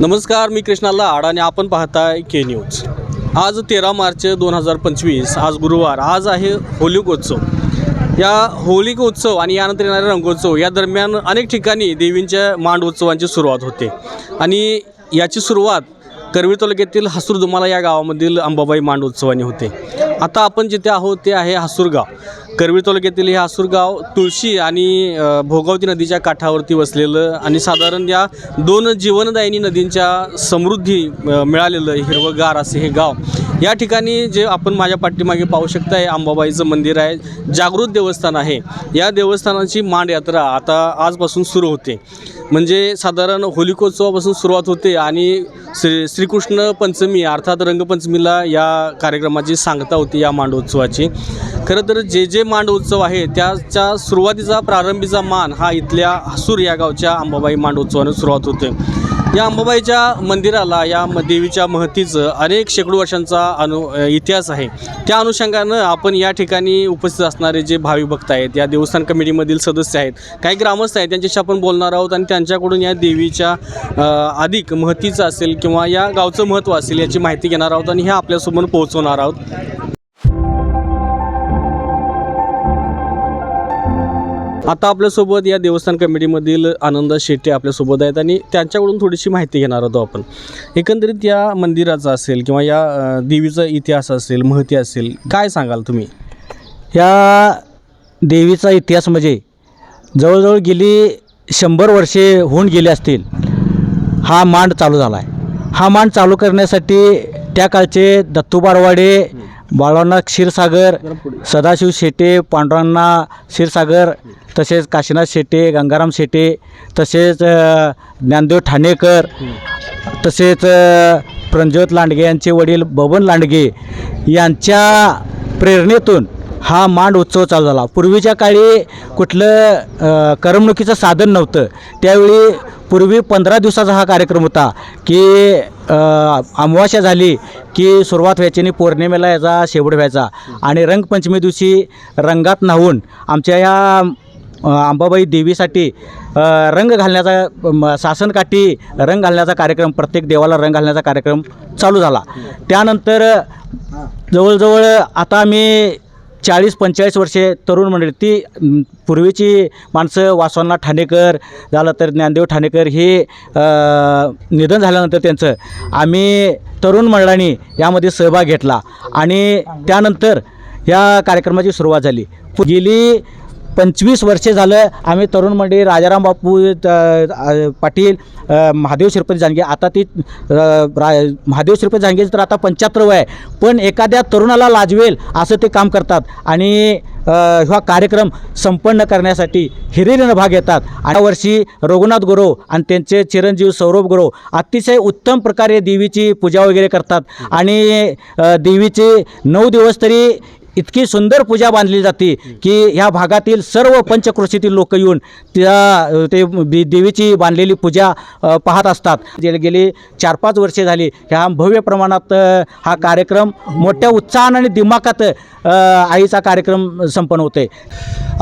नमस्कार मी कृष्णा लाड आणि आपण पाहताय के न्यूज आज तेरा मार्च दोन हजार पंचवीस आज गुरुवार आज आहे होलिकोत्सव या होलिकोत्सव आणि यानंतर येणारा रंगोत्सव या दरम्यान अनेक ठिकाणी देवींच्या मांडोत्सवांची सुरुवात होते. आणि याची सुरुवात करवीर तालुक्यातील हसूर दुमाला या गावामधील अंबाबाई मांड उत्सवाने होते. आता आपण जिथे आहोत ते आहे हसूरगाव करवी करवीर तालुक्यातील हे हसूरगाव तुळशी आणि भोगावती नदीच्या काठावरती वसलेलं आणि साधारण या दोन जीवनदायिनी नदींच्या समृद्धी मिळालेलं हिरवंगार असे हे गाव. या ठिकाणी जे आपण माझ्या पाठीमागे पाहू शकता आहे अंबाबाईचं मंदिर आहे जागृत देवस्थान आहे. या देवस्थानाची मांड यात्रा आता आजपासून सुरू होते. म्हणजे साधारण होलिकोत्सवापासून सुरुवात होते आणि श्री श्रीकृष्ण पंचमी अर्थात रंगपंचमीला या कार्यक्रमाची सांगता होती या मांडोत्सवाची खरं तर जे जे मांडवोत्सव आहे त्याच्या सुरुवातीचा प्रारंभीचा मान हा इथल्या हसूर या गावच्या अंबाबाई मांडोत्सवाने सुरुवात होते. या अंबाबाईच्या मंदिराला या म- देवीच्या महतीचं अनेक शेकडो वर्षांचा अनु इतिहास आहे. त्या अनुषंगानं आपण या ठिकाणी उपस्थित असणारे जे भावी भक्त आहेत या देवस्थान कमिटीमधील सदस्य आहेत काही ग्रामस्थ आहेत त्यांच्याशी आपण बोलणार आहोत आणि त्यांच्याकडून या देवीच्या अधिक महतीचं असेल किंवा या गावचं महत्त्व असेल याची माहिती घेणार आहोत आणि हे आपल्यासमोर पोहोचवणार आहोत. आता आपल्यासोबत या देवस्थान कमिटीमधील आनंद शेट्टे आपल्यासोबत आहेत आणि त्यांच्याकडून थोडीशी माहिती घेणार होतो आपण. एकंदरीत या मंदिराचा असेल किंवा या देवीचा इतिहास असेल महती असेल काय सांगाल तुम्ही? या देवीचा इतिहास म्हणजे जवळजवळ गेली शंभर वर्षे होऊन गेली असतील हा मांड चालू झाला आहे हा मांड चालू करण्यासाठी त्या काळचे दत्तू बाळांना क्षीरसागर सदाशिव शेटे पांडुरांना क्षीरसागर तसेच काशीनाथ शेटे गंगाराम शेटे तसेच ज्ञानदेव ठाणेकर तसेच अ, प्रंज्योत लांडगे यांचे वडील बबन लांडगे यांच्या प्रेरणेतून हा मांड उत्सव चालू झाला. पूर्वीच्या काळी कुठलं करमणुकीचं साधन नव्हतं. त्यावेळी पूर्वी पंधरा दिवसाचा हा कार्यक्रम होता की अमावास्या झाली की सुरुवात व्हायची आणि पौर्णिमेला याचा शेवट व्हायचा. आणि रंगपंचमी दिवशी रंगात न्हावून आमच्या या अंबाबाई देवीसाठी रंग घालण्याचा सासनकाठी रंग घालण्याचा कार्यक्रम प्रत्येक देवाला रंग घालण्याचा कार्यक्रम चालू झाला. त्यानंतर जवळजवळ आता आम्ही चाळीस पंचेचाळीस वर्षे तरुण मंडळी ती पूर्वीची माणसं वासवांना ठाणेकर झालं तर ज्ञानदेव ठाणेकर हे निधन झाल्यानंतर त्यांचं आम्ही तरुण मंडळांनी यामध्ये सहभाग घेतला. आणि त्यानंतर या कार्यक्रमाची सुरुवात झाली. गेली पंचवीस वर्षे झालं आम्ही तरुण मंडळी राजाराम बापू पाटील महादेव श्रीपती जानगे आता ती रा महादेव श्रीपती जानगे तर आता पंच्याहत्तर वय आहे. पण एखाद्या तरुणाला लाजवेल असं ते काम करतात. आणि हा कार्यक्रम संपन्न करण्यासाठी हिरिरीनं भाग घेतात. आणि वर्षी रघुनाथ गुरव आणि त्यांचे चिरंजीव सौरभ गुरव अतिशय उत्तम प्रकारे देवीची पूजा वगैरे करतात. आणि देवीचे नऊ दिवस तरी इतकी सुंदर पूजा बांधली जाते की ह्या भागातील सर्व पंचक्रोशीतील लोक येऊन त्या ते देवीची बांधलेली पूजा पाहत असतात. जे गेली चार पाच वर्षे झाली ह्या भव्य प्रमाणात हा कार्यक्रम मोठ्या उत्साहानं आणि दिमाखात आईचा कार्यक्रम संपन्न होते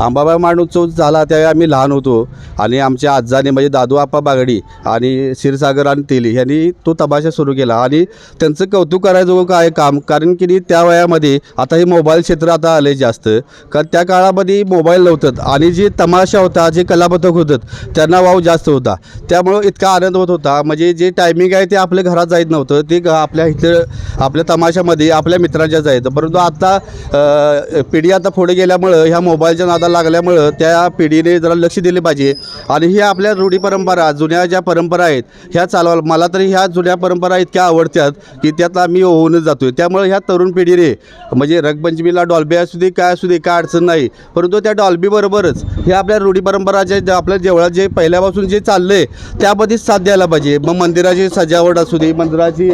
आंबाबाई मांड झाला त्यावेळी आम्ही लहान होतो आणि आमच्या आजाने म्हणजे दादू आप्पा बागडी आणि क्षीरसागर आणि तेली यांनी तो तमाशा सुरू केला आणि त्यांचं कौतुक करायचं काय काम? कारण की त्या वयामध्ये आता हे मोबाईल क्षेत्र आता आले जास्त. कारण त्या काळामध्ये मोबाईल नव्हतं. आणि जे तमाशा होता जे कलापथक होतं त्यांना वाव जास्त होता. त्यामुळं इतका आनंद होत होता. म्हणजे जे टायमिंग आहे ते आपल्या घरात जायत नव्हतं. ते ग- आपल्या इथं आपल्या तमाशामध्ये आपल्या मित्रांच्या जायचं. परंतु आता पिढी आता पुढे गेल्यामुळं ह्या मोबाईलच्या नादा लागल्यामुळं त्या पिढीने जरा लक्ष दिले पाहिजे. आणि ही आपल्या रूढी परंपरा जुन्या ज्या परंपरा आहेत ह्या चालवायला मला तरी ह्या जुन्या परंपरा इतक्या आवडतात की त्यात आम्ही होऊनच जातो आहे त्यामुळे ह्या तरुण पिढीने म्हणजे रंगपंचमी डॉल्बीला डॉल्बी असू दे काय असू दे काय अडचण नाही. परंतु त्या डॉल्बीबरोबरच हे आपल्या रूढी परंपरा जे आपल्या जेवढा जे पहिल्यापासून जे चाललं आहे त्यामध्ये साथ द्यायला पाहिजे. मग मंदिराची सजावट असू दे मंदिराची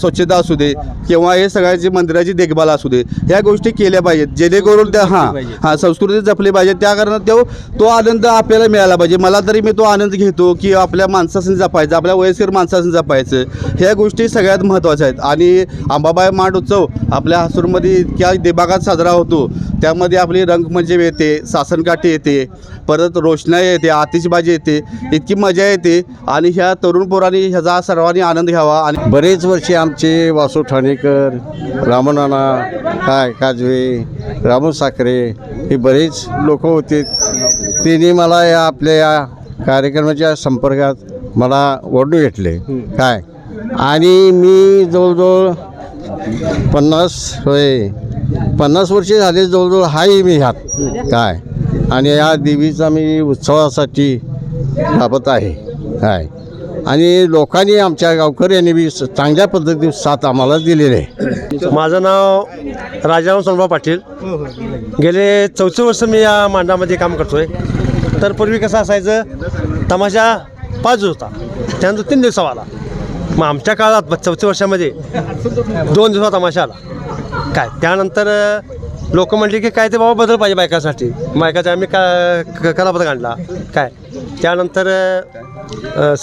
स्वच्छता असू दे किंवा हे सगळ्याची मंदिराची देखभाल असू दे ह्या गोष्टी केल्या पाहिजेत. जेणेकरून त्या हां हां संस्कृती जपली पाहिजे. त्या कारणात तो तो आनंद आपल्याला मिळाला पाहिजे. मला तरी मी तो आनंद घेतो की आपल्या माणसासून जपायचं आपल्या वयस्कर माणसासून जपायचं. ह्या गोष्टी सगळ्यात महत्त्वाच्या आहेत. आणि अंबाबाई मांड उत्सव आपल्या हसूरमध्ये इतक्या दिमागात उत्साहात साजरा होतो. त्यामध्ये आपली रंगमंच येते सासनकाठी येते परत रोषणाई येते आतिषबाजी येते इतकी मजा येते. आणि ह्या तरुण पोरांनी ह्याचा सर्वांनी आनंद घ्यावा. आणि बरेच वर्षे आमचे वासू ठाणेकर रामनाना काय काजवे रामू साखरे हे बरेच लोक होते. त्यांनी मला या आपल्या या कार्यक्रमाच्या संपर्कात मला ओढून घेतले. काय? आणि मी जवळजवळ पन्नास होय पन्नास वर्षे झाले जवळजवळ हाय मी ह्यात. काय? आणि या देवीचा मी उत्सवासाठी राबत आहे. काय? आणि लोकांनी आमच्या गावकऱ्यांनी बी चांगल्या पद्धतीने साथ आम्हाला दिलेली आहे. माझं नाव राजाराम सोनबा पाटील. गेले चौथे वर्ष मी या मांडामध्ये काम करतोय. तर पूर्वी कसं असायचं तमाशा पाच दिवस होता. त्यानंतर तीन दिवसा आला. मग आमच्या काळात चौथ्या वर्षामध्ये दोन दिवसात तमाशा आला. काय? त्यानंतर लोक म्हटले की काय ते बाबा बदल पाहिजे बायकासाठी. बायकाचा आम्ही का क- कलापथक आणला काय? त्यानंतर अ,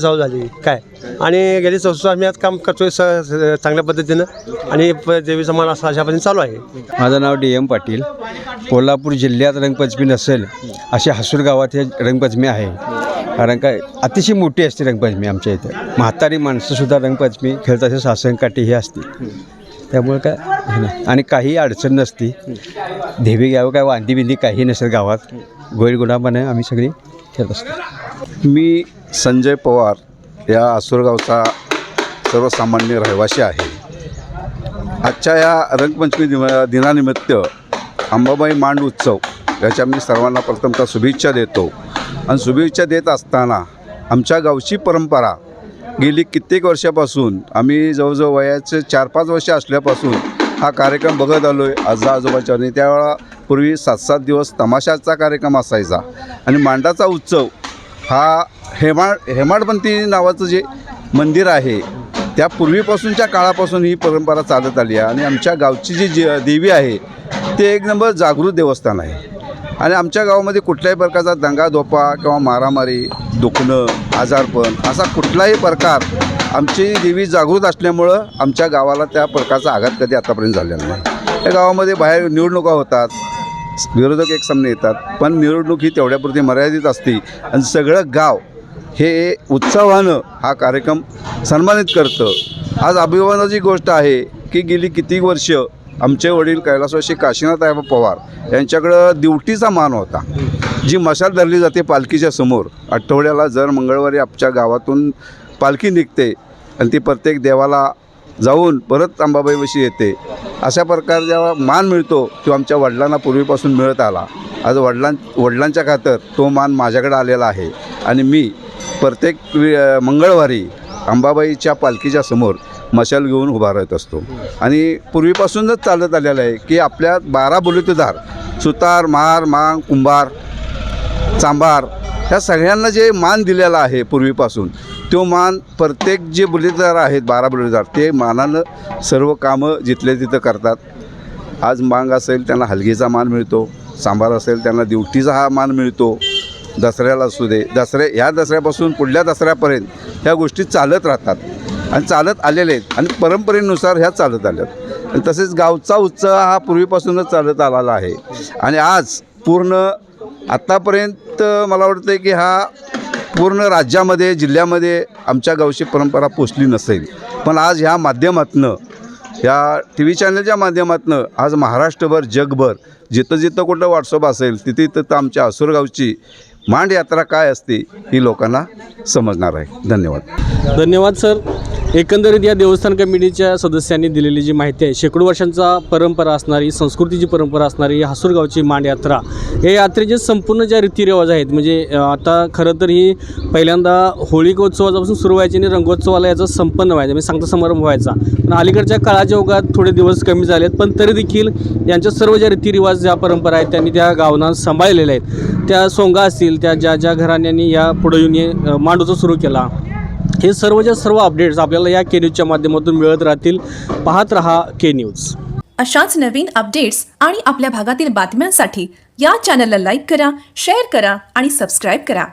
चालू झाली. काय? आणि गेली चौस आम्ही आज काम करतोय स स- चांगल्या पद्धतीनं. आणि प- समान असं अशा पद्धतीने चालू आहे. माझं नाव डी एम पाटील. कोल्हापूर जिल्ह्यात रंगपंचमी नसेल असे हसूर गावात हे रंगपंचमी आहे. कारण काय अतिशय मोठी असते रंगपंचमी आमच्या इथे. म्हातारी माणसंसुद्धा रंगपंचमी खेळत असे सासनकाठी हे असते. त्यामुळे काय हे नाही. आणि काही अडचण नसती. देवी घ्यावं काय वांदी बिंदी काही नसेल गावात. गोईलगुणापणे आम्ही सगळी खेळत असतो. मी संजय पवार या आसुरगावचा सर्वसामान्य रहिवासी आहे. आजच्या या रंगपंचमी दिना दिनानिमित्त अंबाबाई मांड उत्सव याच्या मी सर्वांना प्रथमतः शुभेच्छा देतो. आणि शुभेच्छा देत असताना आमच्या गावची परंपरा गेली कित्येक वर्षापासून आम्ही जवळजवळ वयाचे चार पाच वर्ष असल्यापासून हा कार्यक्रम बघत आलो आहे आजा आजोबाच्या आणि त्यावेळा पूर्वी सात सात दिवस तमाशाचा कार्यक्रम असायचा. आणि मांडाचा उत्सव हा हेमाड हेमाडपंथी नावाचं जे मंदिर आहे त्या पूर्वीपासूनच्या काळापासून ही परंपरा चालत आली आहे. आणि आमच्या गावची जी जी देवी आहे ते एक नंबर जागृत देवस्थान आहे. आणि आमच्या गावामध्ये कुठल्याही प्रकारचा दंगाधोपा किंवा मारामारी दुखणं आजारपण असा कुठलाही प्रकार आमची देवी जागृत असल्यामुळं आमच्या गावाला त्या प्रकारचा आघात कधी आतापर्यंत झालेला नाही. या गावामध्ये बाहेर निवडणुका होतात विरोधक एक सामने येतात पण निवडणूक ही तेवढ्यापुरती मर्यादित असते आणि सगळं गाव हे उत्सवानं हा कार्यक्रम सन्मानित करतं. आज अभिमानाची गोष्ट आहे की गेली किती वर्ष आमचे वडील कैलासवासी काशीनाथ पवार यांच्याकडं दिवटीचा मान होता. जी मशाल धरली जाते पालखीच्या समोर. आठवड्याला जर मंगळवारी आमच्या गावातून पालखी निघते आणि ती प्रत्येक देवाला जाऊन परत अंबाबाईपाशी येते अशा प्रकारे जेव्हा मान मिळतो तो आमच्या वडिलांना पूर्वीपासून मिळत आला. आज वडिलां वडिलांच्या खातर तो मान माझ्याकडे आलेला आहे. आणि मी प्रत्येक वि- मंगळवारी अंबाबाईच्या पालखीच्या समोर मशाल घेऊन उभा राहत असतो. आणि पूर्वीपासूनच चालत आलेलं आहे की आपल्या बारा बुलुतेदार सुतार महार मांग कुंभार चांभार ह्या सगळ्यांना जे मान दिलेला आहे पूर्वीपासून तो मान प्रत्येक जे बुलेदार आहेत बारा बुलेदार ते मानानं सर्व कामं जिथले तिथं करतात. आज मांग असेल त्यांना हलगीचा मान मिळतो. सांबार असेल त्यांना दिवटीचा हा मान मिळतो. दसऱ्याला असू दे दसरे ह्या दसऱ्यापासून पुढल्या दसऱ्यापर्यंत ह्या गोष्टी चालत राहतात. आणि चालत आलेले आहेत. आणि परंपरेनुसार ह्या चालत आल्यात. आणि तसेच गावचा उत्सव हा पूर्वीपासूनच चालत आलेला आहे. आणि आज पूर्ण आत्तापर्यंत मला वाटतं की हा पूर्ण राज्यामध्ये जिल्ह्यामध्ये आमच्या गावची परंपरा पोचली नसेल. पण आज ह्या माध्यमातनं या टी व्ही चॅनलच्या माध्यमातनं आज महाराष्ट्रभर जगभर जिथं जिथं कुठं व्हॉट्सअप असेल तिथे तिथं आमच्या असुरगावची मांड यात्रा काय असते ही लोकांना समजणार आहे. धन्यवाद. धन्यवाद सर. एकंदरीत या देवस्थान कमिटीच्या सदस्यांनी दिलेली जी माहिती आहे शेकडो वर्षांचा परंपरा असणारी संस्कृतीची परंपरा असणारी हसूरगावची मांड यात्रा या यात्रेचे संपूर्ण ज्या रीतिरिवाज आहेत म्हणजे आता खरं तर ही पहिल्यांदा होळीकोत्सवापासून सुरू व्हायची आणि रंगोत्सवाला याचा संपन्न व्हायचा म्हणजे सांगता समारंभ व्हायचा. पण अलीकडच्या काळाच्या ओघात थोडे दिवस कमी झाले आहेत पण तरी देखील यांच्या सर्व ज्या रीतिरिवाज ज्या परंपरा आहेत त्यांनी त्या गावना सांभाळलेल्या आहेत. त्या सोंगा असतील त्या ज्या ज्या घराण्यांनी या पुढे येऊन मांडूचा सुरू केला हे सर्वच्या सर्व अपडेट्स आपल्याला या के न्यूजच्या माध्यमातून मिळत राहतील पाहत रहा के न्यूज अशाच नवीन अपडेट्स आणि आपल्या भागातील बातम्यांसाठी या चॅनलला लाईक करा शेअर करा आणि सबस्क्राईब करा.